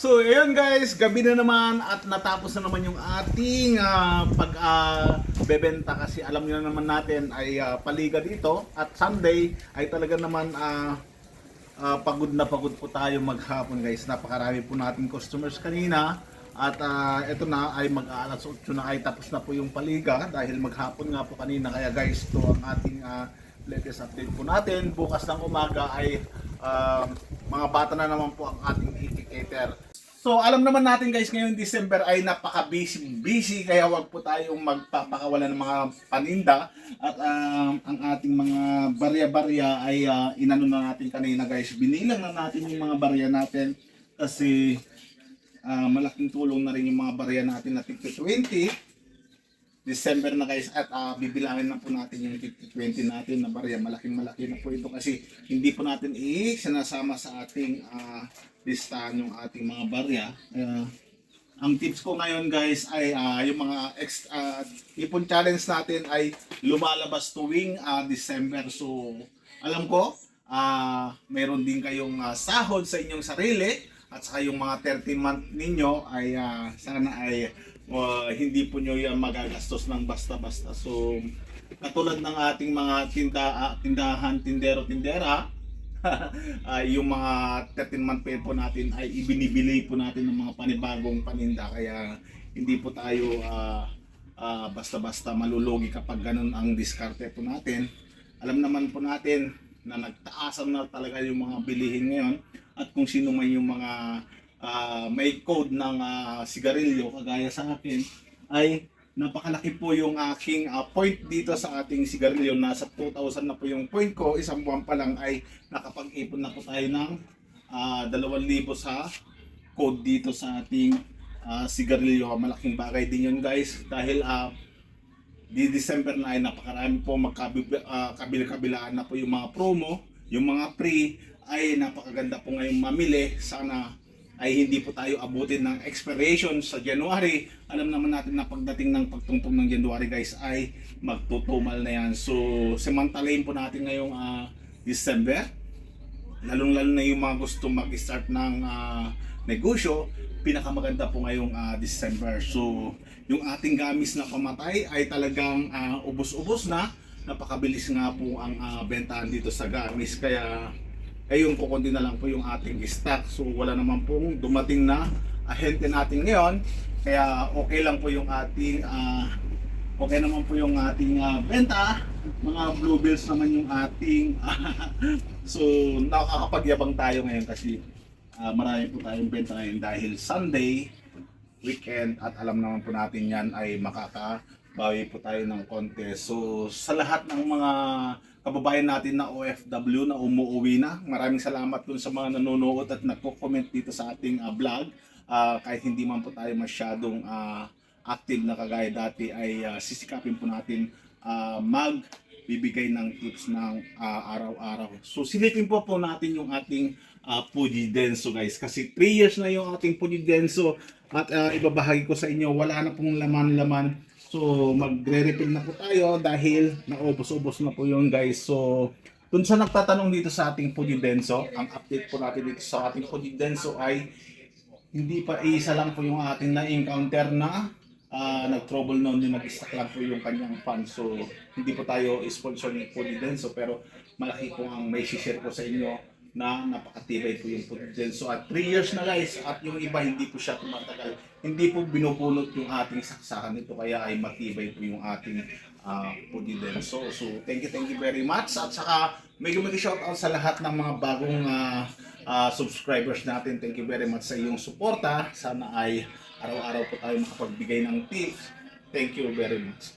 So, ayun guys, gabi na naman at natapos na naman yung ating ah, pag ah, bebenta kasi alam niyo na naman natin ay ah, paliga dito at Sunday ay talaga naman ah, ah, pagod na pagod po tayo maghapon guys. Napakarami po nating customers kanina at ah, ito na ay mag-aalas 8 na ay tapos na po yung paliga dahil maghapon nga po kanina kaya guys to ang ating ah, latest update po natin. Bukas ng umaga ay ah, mga bata na naman po ang ating indicator. So alam naman natin guys ngayong December ay napaka-busy busy kaya wag po tayong magpapakawala ng mga paninda at um, ang ating mga barya-barya ay ah, inano na natin kanina guys binilang na natin yung mga barya natin kasi ah, malaking tulong na rin yung mga barya natin na tigto 20 December na guys at ah, bibilangin na po natin yung 50-20 natin na barya. Malaking malaki na po ito kasi hindi po natin i-sinasama sa ating ah, listahan yung ating mga barya. Kaya, ang tips ko ngayon guys ay ah, yung mga ex, ah, ipon challenge natin ay lumalabas tuwing ah, December. So alam ko ah meron din kayong ah, sahod sa inyong sarili at saka yung mga 13 month ninyo ay ah, sana ay ah, hindi po nyo yan magagastos ng basta-basta. So katulad ng ating mga tinda, ah, tindahan, tindero, tindera, ah, yung mga 13 month pay po natin ay ibinibili po natin ng mga panibagong paninda kaya hindi po tayo ah, ah, basta-basta malulugi kapag ganun ang diskarte po natin. Alam naman po natin na nagtaasan na talaga yung mga bilihin ngayon at kung sino man yung mga ah, may code ng ah, sigarilyo kagaya sa akin ay napakalaki po yung aking ah, point dito sa ating sigarilyo. Nasa 2,000 na po yung point ko. Isang buwan pa lang ay nakapag-ipon na po tayo ng ah, 2,000 sa code dito sa ating ah, sigarilyo. Malaking bagay din yun guys. Dahil ah, di December na ay napakarami po magkabil-kabilaan na po yung mga promo. Yung mga free ay napakaganda po ngayong mamili. Sana ay hindi po tayo abutin ng expiration sa January. Alam naman natin na pagdating ng pagtungtong ng January guys ay magtutumal na yan. So, samantalayin po natin ngayong ah, December. Lalong-lalo na yung mga gusto mag-start ng ah, negosyo, pinakamaganda po ngayong ah, December. So, yung ating gamis na pamatay ay talagang ah, ubos-ubos na. Napakabilis nga po ang ah, bentahan dito sa gamis. Kaya ayun kukundi na lang po yung ating stock. So wala naman pong dumating na ahente natin ngayon. Kaya okay lang po yung ating ah, okay naman po yung ating ah, benta. Mga blue bills naman yung ating so nakakapagyabang tayo ngayon kasi ah, marami po tayong benta ngayon dahil Sunday weekend at alam naman po natin yan ay makakabawi po tayo ng konti. So sa lahat ng mga kababayan natin na OFW na umuwi na, maraming salamat dun sa mga nanonood at nagko-comment dito sa ating ah, vlog. Ah, kahit hindi man po tayo masyadong ah, active na kagaya dati ay ah, sisikapin po natin ah, mag bibigay ng tips ng ah, araw-araw. So silipin po po natin yung ating uh, Puji Denso guys kasi 3 years na yung ating Puji Denso at ah, ibabahagi ko sa inyo wala na pong laman-laman so magre-refill na po tayo dahil naubos-ubos na po yung guys. So dun sa nagtatanong dito sa ating Puji Denso ang update po natin dito sa ating Puji Denso ay hindi pa isa lang po yung ating na-encounter na ah, nag-trouble noon yung nag-stack lang po yung kanyang fan. So, hindi po tayo sponsor ni Pulidenso pero malaki po ang may share ko sa inyo na napakatibay po yung Pulidenso. At 3 years na guys at yung iba hindi po siya tumatagal. Hindi po binupulot yung ating saksakan nito kaya ay matibay po yung ating uh, Pulidenso. So, thank you, thank you very much. At saka, may mega shout out sa lahat ng mga bagong ah, ah, subscribers natin. Thank you very much sa iyong suporta. Sana ay araw-araw po tayo makapagbigay ng tips. Thank you very much.